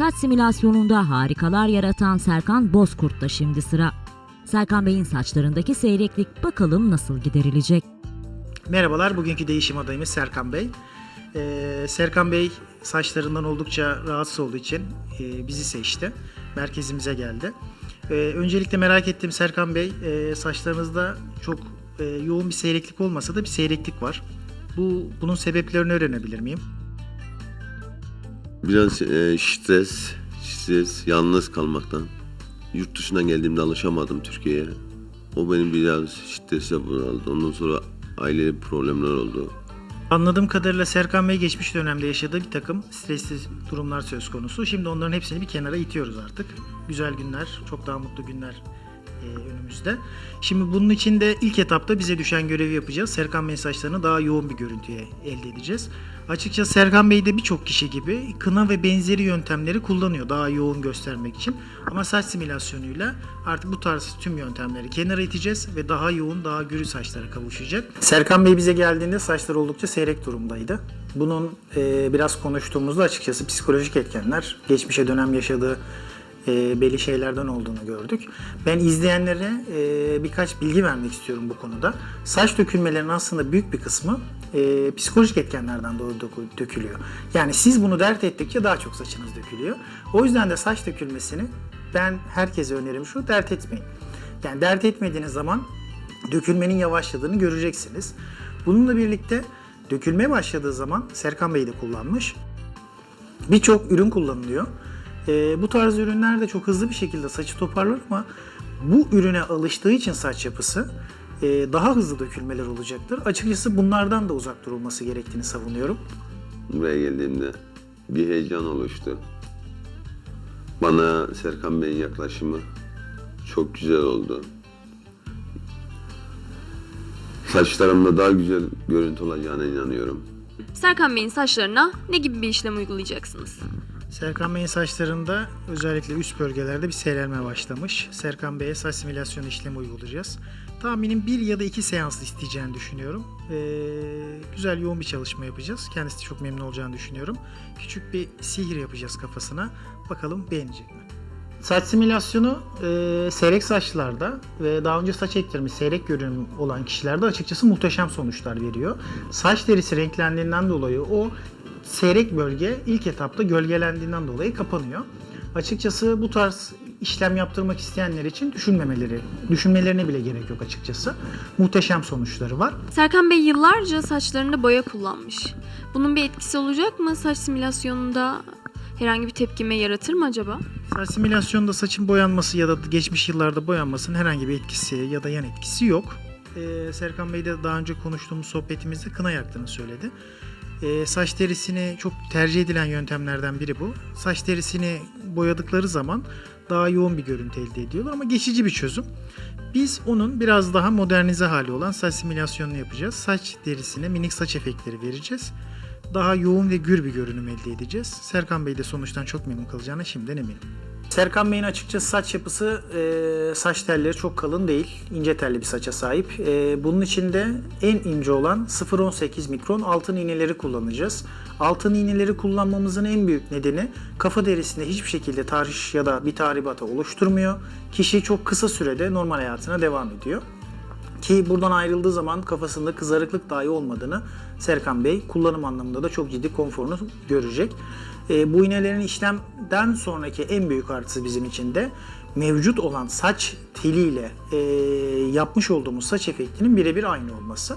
Saç simülasyonunda harikalar yaratan Serkan Bozkurt'ta şimdi sıra. Serkan Bey'in saçlarındaki seyreklik bakalım nasıl giderilecek? Merhabalar, bugünkü değişim adayımız Serkan Bey. Ee, Serkan Bey saçlarından oldukça rahatsız olduğu için e, bizi seçti. Merkezimize geldi. Ee, öncelikle merak ettiğim Serkan Bey, e, saçlarınızda çok e, yoğun bir seyreklik olmasa da bir seyreklik var. Bu Bunun sebeplerini öğrenebilir miyim? Biraz e, stres, stres, yalnız kalmaktan. Yurt dışından geldiğimde alışamadım Türkiye'ye. O benim biraz strese bunaldı. Ondan sonra ailevi problemler oldu. Anladığım kadarıyla Serkan Bey geçmiş dönemde yaşadığı bir takım stresli durumlar söz konusu. Şimdi onların hepsini bir kenara itiyoruz artık. Güzel günler, çok daha mutlu günler önümüzde. Şimdi bunun için de ilk etapta bize düşen görevi yapacağız. Serkan Bey saçlarını daha yoğun bir görüntüye elde edeceğiz. Açıkçası Serkan Bey de birçok kişi gibi kına ve benzeri yöntemleri kullanıyor daha yoğun göstermek için. Ama saç simülasyonuyla artık bu tarz tüm yöntemleri kenara iteceğiz ve daha yoğun, daha gürü saçlara kavuşacak. Serkan Bey bize geldiğinde saçları oldukça seyrek durumdaydı. Bunun e, biraz konuştuğumuzda açıkçası psikolojik etkenler, geçmişe dönem yaşadığı e, belli şeylerden olduğunu gördük. Ben izleyenlere e, birkaç bilgi vermek istiyorum bu konuda. Saç dökülmelerinin aslında büyük bir kısmı e, psikolojik etkenlerden dökü- dökülüyor. Yani siz bunu dert ettikçe daha çok saçınız dökülüyor. O yüzden de saç dökülmesini ben herkese önerim şu dert etmeyin. Yani dert etmediğiniz zaman dökülmenin yavaşladığını göreceksiniz. Bununla birlikte dökülmeye başladığı zaman Serkan Bey de kullanmış birçok ürün kullanılıyor. Ee, bu tarz ürünler de çok hızlı bir şekilde saçı toparlar ama bu ürüne alıştığı için saç yapısı e, daha hızlı dökülmeler olacaktır. Açıkçası bunlardan da uzak durulması gerektiğini savunuyorum. Buraya geldiğimde bir heyecan oluştu. Bana Serkan Bey'in yaklaşımı çok güzel oldu. Saçlarımda daha güzel görüntü olacağına inanıyorum. Serkan Bey'in saçlarına ne gibi bir işlem uygulayacaksınız? Serkan Bey'in saçlarında özellikle üst bölgelerde bir seyrelme başlamış. Serkan Bey'e saç simülasyonu işlemi uygulayacağız. Tahminim bir ya da iki seans isteyeceğini düşünüyorum. Ee, güzel yoğun bir çalışma yapacağız. Kendisi çok memnun olacağını düşünüyorum. Küçük bir sihir yapacağız kafasına. Bakalım beğenecek mi? Saç simülasyonu e, seyrek saçlarda ve daha önce saç ektirmiş seyrek görünüm olan kişilerde açıkçası muhteşem sonuçlar veriyor. Saç derisi renklendiğinden dolayı o seyrek bölge ilk etapta gölgelendiğinden dolayı kapanıyor. Açıkçası bu tarz işlem yaptırmak isteyenler için düşünmemeleri, düşünmelerine bile gerek yok açıkçası. Muhteşem sonuçları var. Serkan Bey yıllarca saçlarında boya kullanmış. Bunun bir etkisi olacak mı? Saç simülasyonunda herhangi bir tepkime yaratır mı acaba? Saç simülasyonda saçın boyanması ya da geçmiş yıllarda boyanmasının herhangi bir etkisi ya da yan etkisi yok. Ee, Serkan Bey de daha önce konuştuğumuz sohbetimizde kına yaktığını söyledi. Ee, saç derisini çok tercih edilen yöntemlerden biri bu. Saç derisini boyadıkları zaman daha yoğun bir görüntü elde ediyorlar ama geçici bir çözüm. Biz onun biraz daha modernize hali olan saç simülasyonunu yapacağız. Saç derisine minik saç efektleri vereceğiz. Daha yoğun ve gür bir görünüm elde edeceğiz. Serkan Bey de sonuçtan çok memnun kalacağına şimdiden eminim. Serkan Bey'in açıkçası saç yapısı e, saç telleri çok kalın değil. ince telli bir saça sahip. E, bunun içinde en ince olan 0.18 mikron altın iğneleri kullanacağız. Altın iğneleri kullanmamızın en büyük nedeni kafa derisinde hiçbir şekilde tahriş ya da bir tahribata oluşturmuyor. Kişi çok kısa sürede normal hayatına devam ediyor. Ki buradan ayrıldığı zaman kafasında kızarıklık dahi olmadığını Serkan Bey kullanım anlamında da çok ciddi konforunu görecek. E, bu iğnelerin işlemden sonraki en büyük artısı bizim için de mevcut olan saç teliyle e, yapmış olduğumuz saç efektinin birebir aynı olması.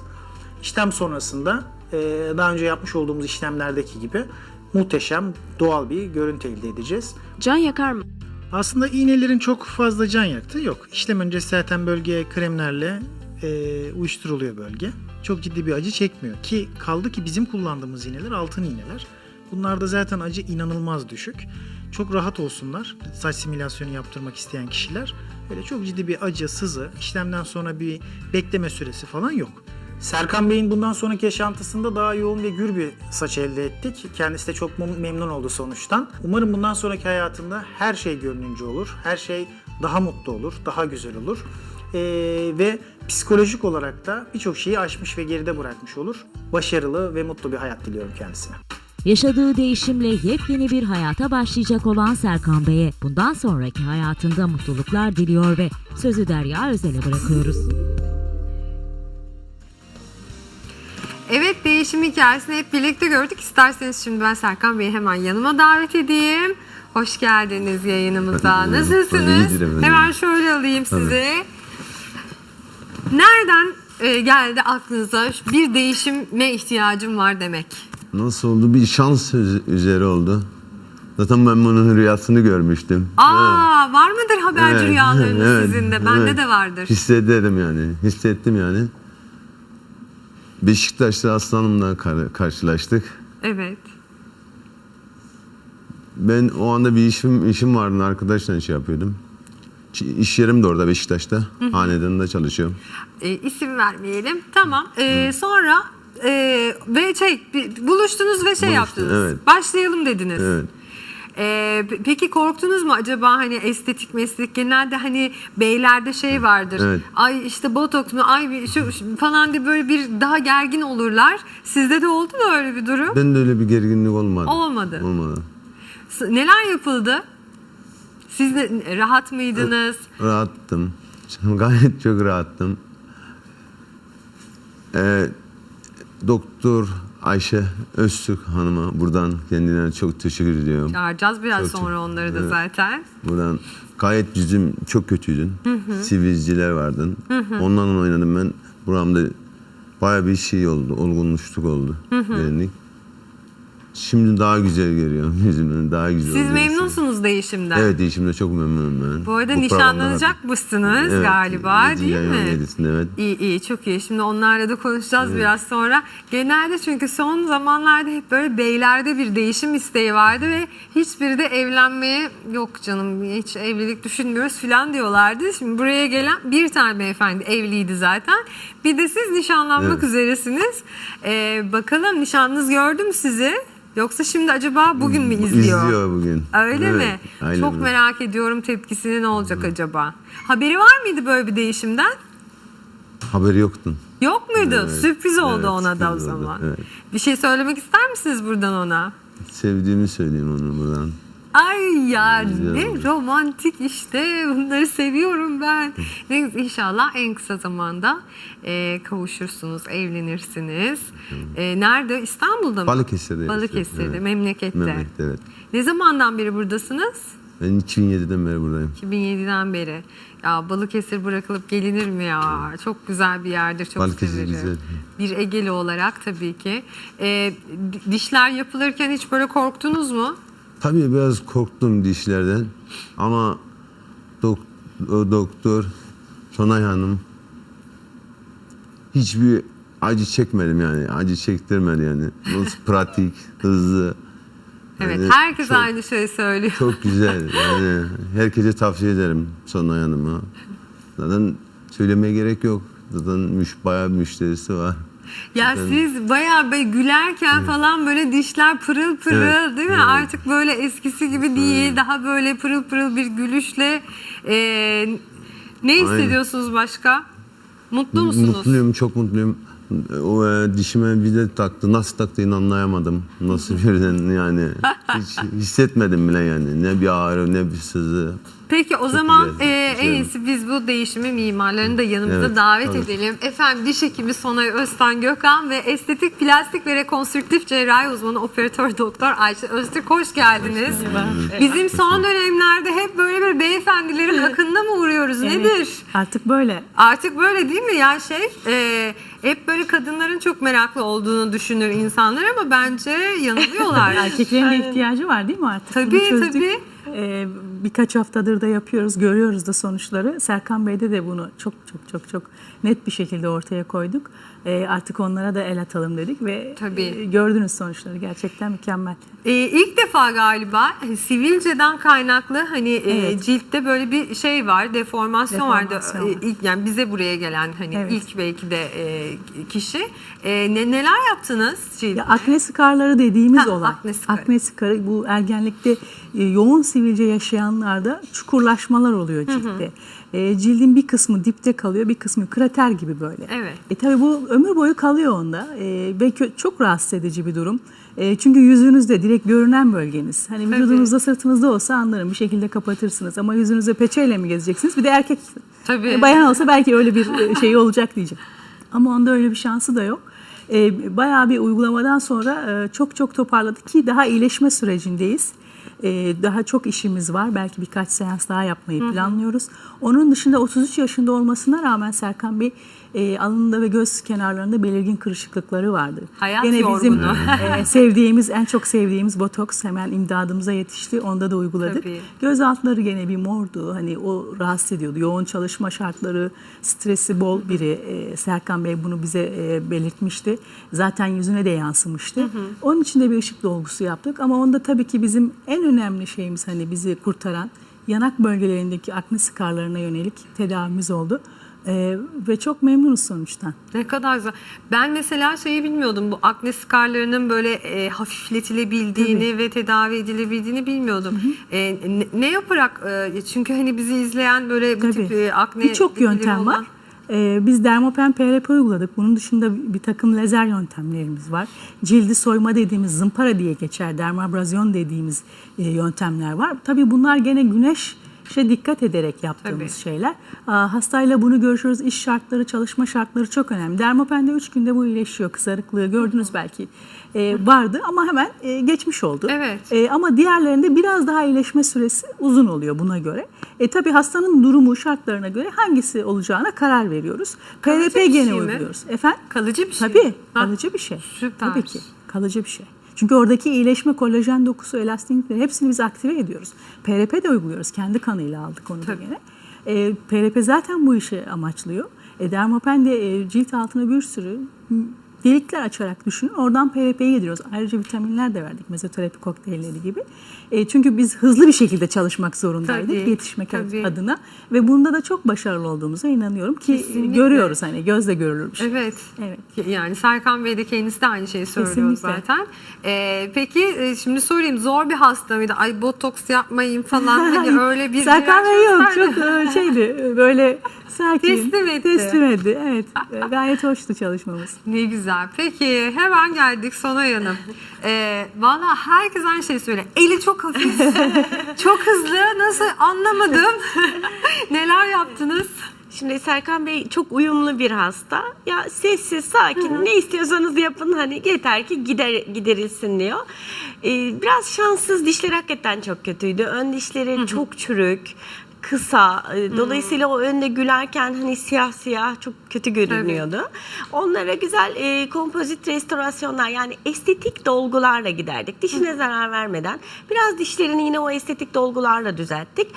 İşlem sonrasında e, daha önce yapmış olduğumuz işlemlerdeki gibi muhteşem doğal bir görüntü elde edeceğiz. Can yakar mı? Aslında iğnelerin çok fazla can yaktığı yok. İşlem öncesi zaten bölgeye kremlerle e, uyuşturuluyor bölge. Çok ciddi bir acı çekmiyor. Ki kaldı ki bizim kullandığımız iğneler altın iğneler. Bunlarda zaten acı inanılmaz düşük. Çok rahat olsunlar saç simülasyonu yaptırmak isteyen kişiler. Öyle çok ciddi bir acı, sızı, işlemden sonra bir bekleme süresi falan yok. Serkan Bey'in bundan sonraki yaşantısında daha yoğun ve gür bir saç elde ettik. Kendisi de çok mem- memnun oldu sonuçtan. Umarım bundan sonraki hayatında her şey gönlünce olur. Her şey daha mutlu olur, daha güzel olur. Ee, ve psikolojik olarak da birçok şeyi aşmış ve geride bırakmış olur. Başarılı ve mutlu bir hayat diliyorum kendisine. Yaşadığı değişimle yepyeni bir hayata başlayacak olan Serkan Bey'e bundan sonraki hayatında mutluluklar diliyor ve sözü Derya Özel'e bırakıyoruz. Evet değişim hikayesini hep birlikte gördük. İsterseniz şimdi ben Serkan Bey'i hemen yanıma davet edeyim. Hoş geldiniz yayınımıza. Nasılsınız? Hemen şöyle alayım sizi. Nereden e, geldi aklınıza bir değişime ihtiyacım var demek? Nasıl oldu? Bir şans üz- üzeri oldu. Zaten ben bunun rüyasını görmüştüm. Aa var mıdır haberci Evet, rüyalarınız evet, sizin de? Bende evet. de vardır. Hissederim yani. Hissettim yani. Beşiktaş'ta aslanımla kar- karşılaştık. Evet. Ben o anda bir işim işim vardı arkadaşla şey yapıyordum. İş yerim de orada Beşiktaş'ta. Hanedanında çalışıyorum. E, isim vermeyelim. Tamam. E, sonra e, ve şey bir- buluştunuz ve şey yaptınız. evet. Başlayalım dediniz. Evet. E, pe- peki korktunuz mu acaba hani estetik meslek genelde hani beylerde şey vardır. Evet. Ay işte botoks mu ay bir şu, şu falan diye böyle bir daha gergin olurlar. Sizde de oldu mu öyle bir durum? Ben de öyle bir gerginlik olmadı. Olmadı. Olmadı. S- Neler yapıldı? Siz de rahat mıydınız? Rahattım. Gayet çok rahattım. Ee, Doktor Ayşe Öztürk Hanım'a buradan kendine çok teşekkür ediyorum. Çağıracağız biraz Çok sonra onları da Evet. zaten. Buradan gayet yüzüm çok kötüydün. Sivilciler vardın. Ondan oynadım ben. Buramda baya bir şey oldu. Olgunluşluk oldu. Derinlik. Şimdi daha güzel görüyorum yüzümden. Daha güzel Siz memnunsunuz değişimden. Evet değişimde çok memnunum ben. Bu arada programda- nişanlanacakmışsınız Evet, galiba değil mi? yedisinde, evet. İyi iyi çok iyi. Şimdi onlarla da konuşacağız biraz sonra. Genelde çünkü son zamanlarda hep böyle beylerde bir değişim isteği vardı ve hiçbiri de evlenmeye yok canım hiç evlilik düşünmüyoruz falan diyorlardı. Şimdi buraya gelen bir tane beyefendi evliydi zaten. Bir de siz nişanlanmak Evet. üzeresiniz. Ee, bakalım nişanınız gördü mü sizi? Yoksa şimdi acaba bugün mü izliyor? İzliyor bugün. Öyle Evet, mi? aynen Çok öyle. merak ediyorum tepkisini ne olacak acaba? Haberi var mıydı böyle bir değişimden? Haberi yoktu. Yok muydu? Evet, Sürpriz oldu evet, ona da o sürpriz oldu, zaman. evet. Bir şey söylemek ister misiniz buradan ona? Sevdiğimi söyleyeyim onu buradan. Ay ya ne oldu. romantik işte bunları seviyorum ben. Neyse inşallah en kısa zamanda e, kavuşursunuz, evlenirsiniz. E, nerede? İstanbul'da mı? Balıkesir'de Balıkesir'de, evet. memlekette. Memlekte evet. Ne zamandan beri buradasınız? Ben 2007'den beri buradayım. 2007'den beri. Ya Balıkesir bırakılıp gelinir mi ya? Çok güzel bir yerdir, çok Balıkesir severim. güzel. Bir Egeli olarak tabii ki. Di- dişler yapılırken hiç böyle korktunuz mu? Tabii biraz korktum dişlerden ama dok o doktor Sonay Hanım hiçbir acı çekmedim yani. Acı çektirmedi yani. Nasıl pratik, hızlı. Evet, Yani herkes çok- aynı şeyi söylüyor. Çok güzel. Yani herkese tavsiye ederim Sonay Hanım'a. Zaten söylemeye gerek yok. Zaten müş, bayağı müşterisi var. Ya siz bayağı böyle gülerken falan böyle dişler pırıl pırıl Evet, değil mi? evet. Artık böyle eskisi gibi değil. Daha böyle pırıl pırıl bir gülüşle. Ee, ne hissediyorsunuz başka? Mutlu musunuz? Mutluyum, çok mutluyum. O e, dişime bir de taktı. Nasıl taktığını anlayamadım. Nasıl birden yani. Hiç hissetmedim bile yani. Ne bir ağrı ne bir sızı. Peki o zaman güzel, e, en iyisi biz bu değişimi mimarlarını da yanımıza Evet, davet tabii. edelim. Efendim diş hekimi Sonay Öztan Gökhan ve estetik, plastik ve rekonstrüktif cerrahi uzmanı operatör doktor Ayşe Öztürk hoş geldiniz. Bizim son dönemlerde hep böyle bir beyefendilerin akınına mı uğruyoruz? Nedir? Artık böyle. Artık böyle değil mi ya şey? e, hep böyle kadınların çok meraklı olduğunu düşünür insanlar ama bence yanılıyorlar. Erkeklerin de ihtiyacı var değil mi artık? Tabii, tabii. Ee, birkaç haftadır da yapıyoruz, görüyoruz da sonuçları. Serkan Bey'de de bunu çok çok çok çok net bir şekilde ortaya koyduk. Ee, artık onlara da el atalım dedik ve Tabii. e, gördünüz sonuçları gerçekten mükemmel. Ee, ilk defa galiba e, sivilceden kaynaklı hani e, Evet. ciltte böyle bir şey var, deformasyon, vardı. Deformasyon E, var. ilk yani bize buraya gelen hani Evet. ilk belki de e, kişi. E, ne neler yaptınız ciltte? Ya akne skarları dediğimiz Ha, olay. akne skarı. Akne skarı bu ergenlikte e, yoğun sivilce yaşayanlarda çukurlaşmalar oluyor ciltte. E, cildin bir kısmı dipte kalıyor, bir kısmı krater gibi böyle. Evet. E tabii bu ömür boyu kalıyor onda e, ve çok rahatsız edici bir durum. E, çünkü yüzünüzde direkt görünen bölgeniz. Hani vücudunuzda sırtınızda olsa anlarım bir şekilde kapatırsınız ama yüzünüzde peçeyle mi gezeceksiniz? Bir de erkek Tabii. e, bayan olsa belki öyle bir e, şey olacak diyeceğim. Ama onda öyle bir şansı da yok. E, bayağı bir uygulamadan sonra e, çok çok toparladık ki daha iyileşme sürecindeyiz. E, daha çok işimiz var. Belki birkaç seans daha yapmayı planlıyoruz. Onun dışında 33 yaşında olmasına rağmen Serkan Bey e, alnında ve göz kenarlarında belirgin kırışıklıkları vardı. Hayat Gene bizim e, sevdiğimiz, en çok sevdiğimiz botoks hemen imdadımıza yetişti. Onda da uyguladık. Tabii. Göz altları gene bir mordu. Hani o rahatsız ediyordu. Yoğun çalışma şartları, stresi bol biri. E, Serkan Bey bunu bize e, belirtmişti. Zaten yüzüne de yansımıştı. Onun için de bir ışık dolgusu yaptık. Ama onda tabii ki bizim en önemli şeyimiz hani bizi kurtaran yanak bölgelerindeki akne sıkarlarına yönelik tedavimiz oldu. E, ve çok memnunuz sonuçtan. Ne kadar güzel. Ben mesela şeyi bilmiyordum. Bu akne skarlarının böyle e, hafifletilebildiğini ve tedavi edilebildiğini bilmiyordum. E, ne, ne yaparak e, çünkü hani bizi izleyen böyle bu Tabii. tip e, akne Birçok yöntem olan- var. Ee, biz dermopen PRP uyguladık. Bunun dışında bir takım lazer yöntemlerimiz var. Cildi soyma dediğimiz zımpara diye geçer. Dermabrazyon dediğimiz e, yöntemler var. Tabii bunlar gene güneş şey dikkat ederek yaptığımız Tabii. şeyler. Hastayla bunu görüşürüz. İş şartları, çalışma şartları çok önemli. Dermopende 3 günde bu iyileşiyor. Kızarıklığı gördünüz belki. Ee, vardı ama hemen e, geçmiş oldu. Evet. E, ama diğerlerinde biraz daha iyileşme süresi uzun oluyor buna göre. E tabii hastanın durumu, şartlarına göre hangisi olacağına karar veriyoruz. Kalıcı PRP gene şey uyguluyoruz. Efendim? Kalıcı bir şey. Tabii, Ha, kalıcı bir şey. süper. Tabii ki, kalıcı bir şey. Çünkü oradaki iyileşme, kolajen dokusu, elastinlikleri hepsini biz aktive ediyoruz. PRP de uyguluyoruz. Kendi kanıyla aldık onu da gene. E, PRP zaten bu işi amaçlıyor. E, dermopen de e, cilt altına bir sürü delikler açarak düşünün. Oradan PRP'yi yediriyoruz. Ayrıca vitaminler de verdik. Mezoterapi kokteylleri gibi. E, çünkü biz hızlı bir şekilde çalışmak zorundaydık. Tabii, Yetişmek tabii. adına. Ve bunda da çok başarılı olduğumuza inanıyorum ki Kesinlikle. görüyoruz hani gözle görülür bir şey. Evet. Evet. Yani Serkan Bey de kendisi de aynı şeyi söylüyor Kesinlikle. zaten. Ee, peki e, şimdi sorayım zor bir hasta mıydı? Ay botoks yapmayın falan hani öyle bir Serkan Bey yok çok e, şeydi böyle sakin. Teslim etti. Teslim etti. Evet. Gayet hoştu çalışmamız. Ne güzel. Peki hemen geldik Sonay Hanım. Ee, Valla herkes aynı şeyi söyle. Eli çok hafif, çok hızlı. Nasıl anlamadım. Neler yaptınız? Şimdi Serkan Bey çok uyumlu bir hasta. Ya sessiz, sakin, ne istiyorsanız yapın hani yeter ki gider giderilsin diyor. Ee, biraz şanssız dişleri hakikaten çok kötüydü. Ön dişleri çok çürük kısa. Ee, Dolayısıyla o önde gülerken hani siyah siyah çok kötü görünüyordu. Onlara güzel e, kompozit restorasyonlar yani estetik dolgularla giderdik. Dişine zarar vermeden. Biraz dişlerini yine o estetik dolgularla düzelttik.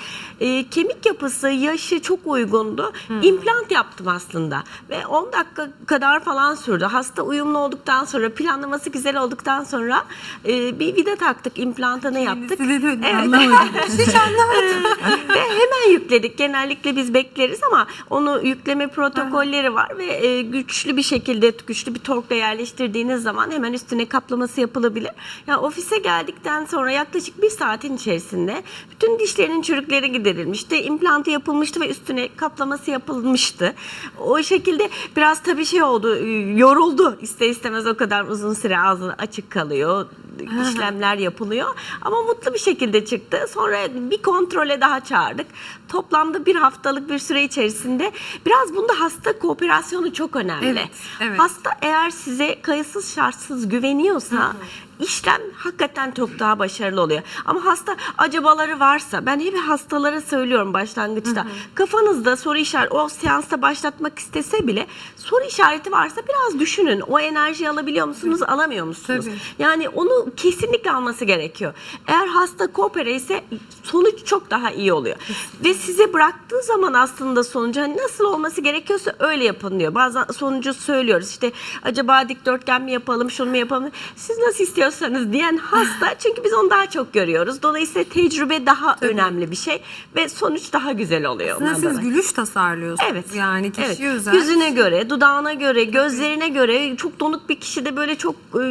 E, kemik yapısı, yaşı çok uygundu. İmplant yaptım aslında ve 10 dakika kadar falan sürdü. Hasta uyumlu olduktan sonra, planlaması güzel olduktan sonra e, bir vida taktık, implantını yaptık. De Evet. Hiç anlamadım. Ve hemen yükledik. Genellikle biz bekleriz ama onu yükleme protokolleri var ve e, güçlü bir şekilde güçlü bir torkla yerleştirdiğiniz zaman hemen üstüne kaplaması yapılabilir. Yani ofise geldikten sonra yaklaşık bir saatin içerisinde bütün dişlerinin çürükleri giderilmişti. implantı yapılmıştı ve üstüne kaplaması yapılmıştı. O şekilde biraz tabii şey oldu, e, yoruldu. İster istemez o kadar uzun süre ağzı açık kalıyor işlemler yapılıyor. Ama mutlu bir şekilde çıktı. Sonra bir kontrole daha çağırdık. Toplamda bir haftalık bir süre içerisinde biraz bunda hasta kooperasyonu çok önemli. Evet, evet. Hasta eğer size kayıtsız şartsız güveniyorsa işlem hakikaten çok daha başarılı oluyor. Ama hasta acabaları varsa ben hep hastalara söylüyorum başlangıçta. Kafanızda soru işareti o seansta başlatmak istese bile soru işareti varsa biraz düşünün. O enerjiyi alabiliyor musunuz, alamıyor musunuz? Tabii. Yani onu kesinlikle alması gerekiyor. Eğer hasta koopere ise sonuç çok daha iyi oluyor. Ve size bıraktığı zaman aslında sonucu hani nasıl olması gerekiyorsa öyle yapın diyor. Bazen sonucu söylüyoruz. İşte acaba dikdörtgen mi yapalım, şunu mu yapalım? Siz nasıl istiyorsanız diyen hasta. Çünkü biz onu daha çok görüyoruz. Dolayısıyla tecrübe daha önemli bir şey ve sonuç daha güzel oluyor. Aslında siz gülüş tasarlıyorsunuz. Evet. Yani kişiye evet. özel. Yüzüne göre, dudağına göre, gözlerine göre çok donuk bir kişide böyle çok e,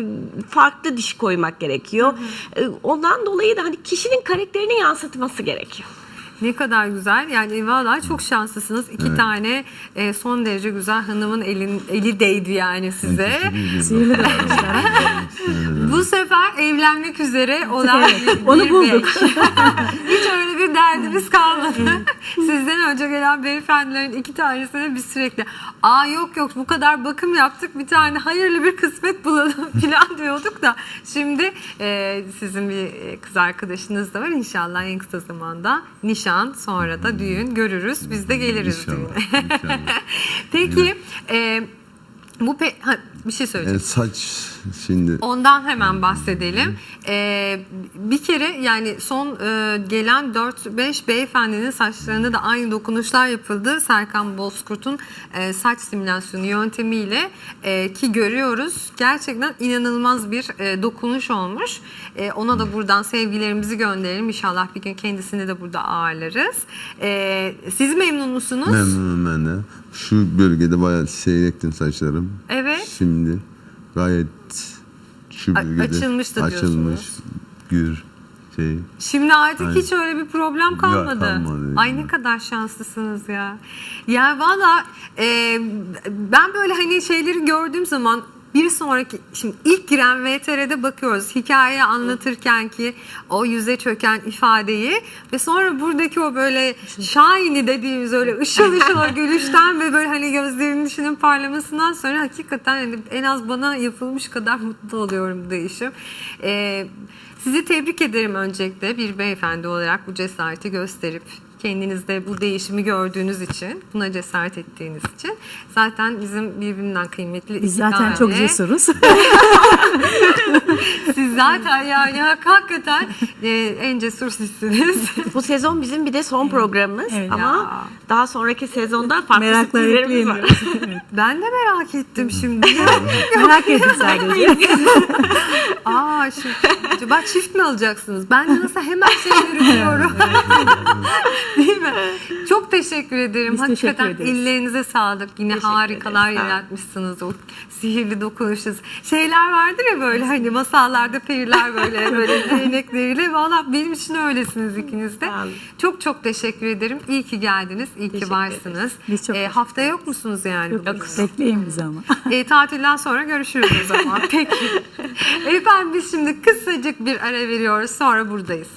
farklı diş koymak gerekiyor. E, Ondan dolayı da hani kişinin karakterini yansıtması gerekiyor. Ne kadar güzel. Yani vallahi çok şanslısınız. İki tane e, son derece güzel hanımın elin, eli değdi yani size. Bu sefer evlenmek üzere olan bir, Onu bulduk. Hiç öyle bir derdimiz kalmadı. Sizden önce gelen beyefendilerin iki tanesine biz sürekli aa yok yok bu kadar bakım yaptık bir tane hayırlı bir kısmet bulalım falan diyorduk da şimdi e, sizin bir e, kız arkadaşınız da var inşallah en kısa zamanda nişan sonra da düğün görürüz biz de geliriz İnşallah, düğüne. inşallah. Peki e, bu pe- ha, bir şey söyleyeceğim. Yani saç şimdi Ondan hemen bahsedelim. Ee, bir kere yani son e, gelen 4-5 beyefendinin saçlarında da aynı dokunuşlar yapıldı. Serkan Bozkurt'un e, saç simülasyonu yöntemiyle e, ki görüyoruz. Gerçekten inanılmaz bir e, dokunuş olmuş. E, ona da buradan sevgilerimizi gönderelim. İnşallah bir gün kendisini de burada ağırlarız. E, siz memnun musunuz? memnunum ben de. Şu bölgede bayağı seyrektim saçlarım. Evet. Şimdi gayet şu bölgede açılmıştı açılmış, gür şey. Şimdi artık Aynen. hiç öyle bir problem kalmadı. kalmadı. Ay ne kadar şanslısınız ya. Ya valla e, ben böyle hani şeyleri gördüğüm zaman bir sonraki şimdi ilk giren VTR'de bakıyoruz hikayeyi anlatırken ki o yüze çöken ifadeyi ve sonra buradaki o böyle şahini dediğimiz öyle ışıl ışıl gülüşten ve böyle hani gözlerinin içinin parlamasından sonra hakikaten hani en az bana yapılmış kadar mutlu oluyorum bu değişim. E, sizi tebrik ederim öncelikle bir beyefendi olarak bu cesareti gösterip kendinizde bu değişimi gördüğünüz için, buna cesaret ettiğiniz için. Zaten bizim birbirinden kıymetli Biz zaten tane. çok cesuruz. Siz zaten yani hak- hakikaten e, en cesur sizsiniz. Bu sezon bizim bir de son programımız Evet. ama Ya. daha sonraki sezonda farklı Merakla sürprizlerimiz var. ben de merak ettim şimdi. Merak ettim sadece. Aa şimdi acaba çift mi alacaksınız? Ben de nasıl hemen şey yürütüyorum. Değil mi? Çok teşekkür ederim. Biz Hakikaten teşekkür ederiz. ellerinize sağlık. Yine harikalar ederiz. Sağ olun. yaratmışsınız. O sihirli dokunuşunuz. Şeyler vardır ya böyle hani masallarda periler böyle böyle değnekleriyle. Valla benim için öylesiniz ikiniz de. Çok çok teşekkür ederim. İyi ki geldiniz. İyi ki Teşekkür varsınız. Biz çok Ee, haftaya yok musunuz yani? Yok, burada? bekleyin bizi ama. E, tatilden sonra görüşürüz o zaman. Peki. Efendim biz şimdi kısacık bir ara veriyoruz. Sonra buradayız.